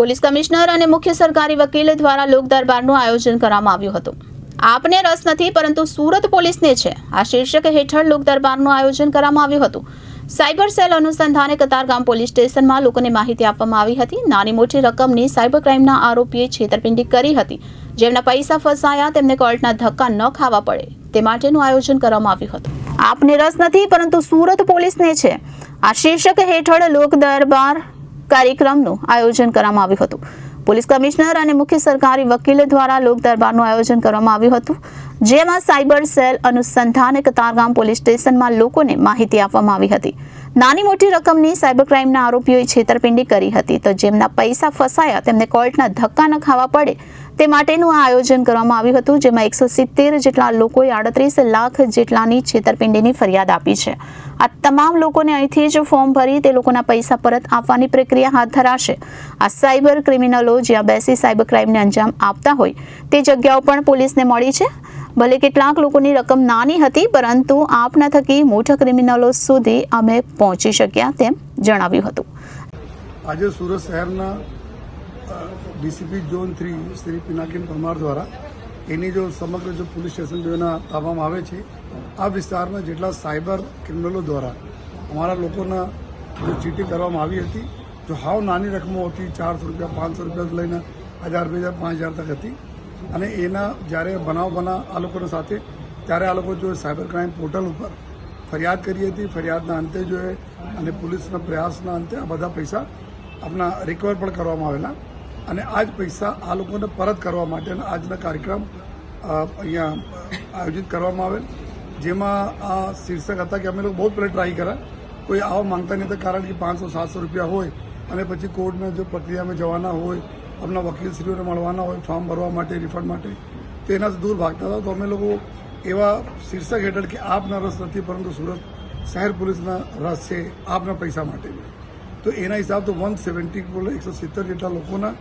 Police commissioner અને મુખ્ય સરકારી વકીલ દ્વારા લોક દરબારનું આયોજન કરવામાં આવ્યું હતું. આપને રસ નથી, પરંતુ સુરત પોલીસને છે. આ શીર્ષક હેઠળ લોક દરબારનું આયોજન કરવામાં આવ્યું હતું. સાયબર સેલ અનુસંધાને કતારગામ પોલીસ સ્ટેશનમાં લોકોને માહિતી આપવામાં આવી હતી. નાની મોટી રકમની સાયબર ક્રાઇમના આરોપીએ છેતરપિંડી કરી હતી. જેમના પૈસા ફસાયા, તેમને કોર્ટના ધક્કા ન ખાવા પડે. તે માટેનું આયોજન કરવામાં આવ્યું હતું. આપને રસ નથી, પરંતુ સુરત પોલીસને છે. આ શીર્ષક હેઠળ લોક દરબાર કાર્યક્રમનું આયોજન કરવામાં આવ્યું હતું. પોલીસ કમિશનર અને મુખ્ય સરકારી વકીલ દ્વારા લોક દરબારનું આયોજન કરવામાં આવ્યું હતું, જેમાં સાયબર સેલ અનુસંધાને કતારગામ પોલીસ સ્ટેશનમાં લોકોને માહિતી આપવામાં આવી હતી. નાની મોટી રકમની સાયબર ક્રાઇમના આરોપીઓએ છેતરપિંડી કરી હતી, તો જેમના પૈસા ફસાયા તેમને કોર્ટના ધક્કા ન ખાવા પડે તે માટેનું આ આયોજન કરવામાં આવ્યું હતું, જેમાં એકસો સિત્તેર જેટલા લોકોએ આડત્રીસ લાખ જેટલાની છેતરપિંડીની ફરિયાદ આપી છે. આ તમામ લોકોને અહીંથી જ ફોર્મ ભરી તે લોકોના પૈસા પરત આપવાની પ્રક્રિયા હાથ ધરાશે. આ સાયબર ક્રિમિનલો જ્યાં બેસી સાયબર ક્રાઇમને અંજામ આપતા હોય, તે જગ્યાઓ પણ પોલીસને મળી છે. ભલે કેટલાક લોકોની રકમ નાની હતી, પરંતુ આપના થકી મોટા ક્રિમિનલો સુધી અમે પહોંચી શક્યા તેમ જણાવ્યું હતું. આજે સુરત શહેરના DCP zone three Shri Pinakin Parmar દ્વારા એની જો સમગ્ર જો પોલીસ સ્ટેશન જો એના આવે છે, આ વિસ્તારમાં જેટલા સાયબર ક્રિમિનલો દ્વારા અમારા લોકોના જો ચીટી કરવામાં આવી હતી, જો હાવ નાની રકમો હતી, ચારસો રૂપિયા, પાંચસો રૂપિયા લઈને હજાર બે હજાર, પાંચ હજાર તક હતી. અને એના જ્યારે બનાવ બના આ લોકોના સાથે, ત્યારે આ લોકો જો સાયબર ક્રાઇમ પોર્ટલ ઉપર ફરિયાદ કરી હતી, ફરિયાદના અંતે જો અને પોલીસના પ્રયાસના અંતે આ બધા પૈસા આપણા રિકવર પણ કરવામાં આવેલા. અને આ જ પૈસા આ લોકોને પરત કરવા માટેનો આજના કાર્યક્રમ અહીંયા આયોજિત કરવામાં આવેલ. જેમાં આ શીર્ષક હતા કે અમે લોકો બહુ પહેલે ટ્રાય કર્યા. કોઈ આવવા માંગતા નહીં હતા, કારણ કે પાંચસો, સાતસો રૂપિયા હોય અને પછી કોર્ટમાં જો પ્રક્રિયામાં જવાના હોય અમના વકીલશ્રીઓને મળવાના હોય, ફોર્મ ભરવા માટે, રિફંડ માટે તો એનાથી દૂર ભાગતા હતા. તો અમે લોકો એવા શીર્ષક હેઠળ કે આપના રસ નથી, પરંતુ સુરત શહેર પોલીસના રસ છે આપના પૈસા માટે. તો એના હિસાબ તો વન સેવન્ટી એકસો સિત્તેર જેટલા લોકોના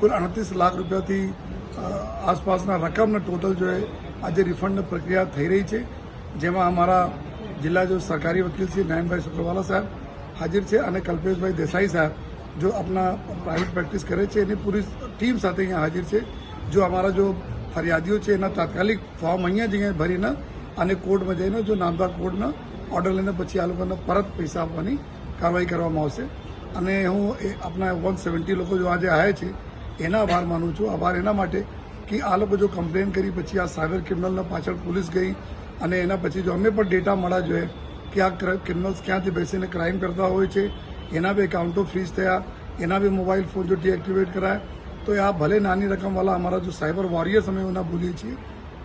કુલ અડતીસ લાખ રૂપિયાથી આસપાસના રકમના ટોટલ જો આજે રિફંડની પ્રક્રિયા થઈ રહી છે, જેમાં અમારા જિલ્લા જો સરકારી વકીલ શ્રી નયનભાઈ શુક્રવાલા સાહેબ હાજર છે અને કલ્પેશભાઈ દેસાઈ સાહેબ જો આપણા પ્રાઇવેટ પ્રેક્ટિસ કરે છે, એની પૂરી ટીમ સાથે અહીંયા હાજર છે. જો અમારા જો ફરિયાદીઓ છે, એના તાત્કાલિક ફોર્મ અહીંયા જ અહીંયા ભરીને અને કોર્ટમાં જઈને જો નામદાર કોર્ટના ઓર્ડર લઈને પછી આ લોકોને પરત પૈસા આપવાની કાર્યવાહી કરવામાં આવશે. અને હું એ આપણા વન સેવન્ટી લોકો જો આજે આવ્યા છે એના આભાર માનું છું. આભાર એના માટે કે આ લોકો જો કમ્પ્લેન કરી, પછી આ સાયબર ક્રિમિનલના પાછળ પોલીસ ગઈ અને એના પછી જો અમે પણ ડેટા મળ્યા જોઈએ કે આ ક્રિમિનલ્સ ક્યાંથી બેસીને ક્રાઇમ કરતા હોય છે. એના બી એકાઉન્ટો ફ્રીઝ થયા. એના બી મોબાઈલ ફોન જો ડીએક્ટિવેટ કરાયા. તો આ ભલે નાની રકમવાળા અમારા જો સાયબર વોરિયર્સ અમે એના ભૂલીએ છીએ.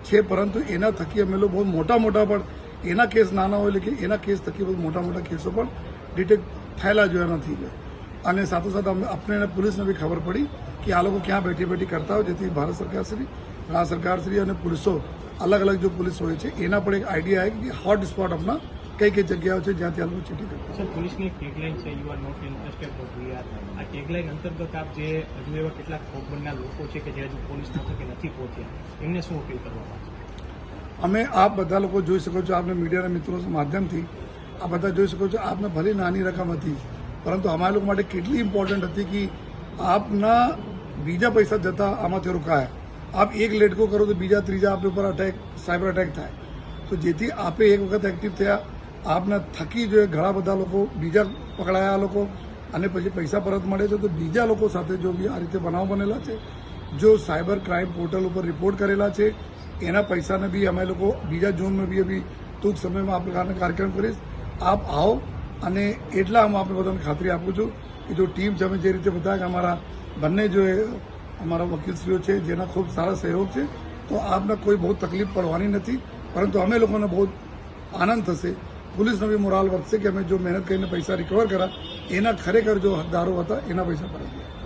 છે, પરંતુ એના થકી અમે લોકો બહુ મોટા મોટા પણ એના કેસ નાના હોય એટલે કે એના કેસ થકી બહુ મોટા મોટા કેસો પણ ડિટેક્ટ થયેલા જોયા નથી. અને સાથોસાથ અમે આપણે પોલીસને બી ખબર પડી કે આ લોકો ક્યાં બેઠી બેઠી કરતા હોય જેથી ભારત સરકાર શ્રી રાજ્ય સરકાર શ્રી અને પોલીસો અલગ અલગ જો પોલીસ હોય છે એના પણ એક આઈડિયા આવે કે હોટ સ્પોટ આપણા કઈ કઈ જગ્યાઓ છે જ્યાંથી આ લોકો ચીટી કરતા સર પોલીસની એક ટેગલાઇન છે you are not interested for we are આ ટેગલાઇન અંતર્ગત આપ જે હજુ એવા કેટલાક ભોગ લોકો છે કે જે હજુ પોલીસ મથકે નથી પહોંચ્યા એમને શું અપીલ કરવા માંગો અમે આપ બધા લોકો જોઈ શકો છો આપને મીડિયાના મિત્રો માધ્યમથી. આ બધા જોઈ શકો છો આપને ભલે નાની રકમ હતી પરંતુ અમારા લોકો માટે કેટલી ઇમ્પોર્ટન્ટ હતી કે આપના બીજા પૈસા જતા આમાંથી રોકાયા. આપ એક લેટકો કરો તો બીજા, ત્રીજા આપની ઉપર અટેક સાયબર અટેક થાય. તો જેથી આપે એક વખત એક્ટિવ થયા, આપના થકી જો ઘણા બધા લોકો, બીજા પકડાયા લોકો, અને પછી પૈસા પરત મળે છે તો બીજા લોકો સાથે જો બી આ રીતે બનાવ બનેલા છે, જો સાયબર ક્રાઇમ પોર્ટલ ઉપર રિપોર્ટ કરેલા છે, એના પૈસાને બી અમે લોકો બીજા ઝોનમાં બી અભી ટૂંક સમયમાં આ પ્રકારના કાર્યક્રમ કરીશ. આપ આવો અને એટલા હું આપણે બધાને ખાતરી આપું છું કે જો ટીમ અમે જે રીતે બધા અમારા બંને જો અમારા વકીલશ્રીઓ છે, જેના ખૂબ સારા સહયોગ છે, તો આપને કોઈ બહુ તકલીફ પડવાની નથી. પરંતુ અમે લોકોને બહુ આનંદ થશે. પોલીસનો બી મોરાલ વધશે કે અમે જો મહેનત કરીને પૈસા રિકવર કર્યા, એના ખરેખર જો હકદારો હતા, એના પૈસા પરત ગયા.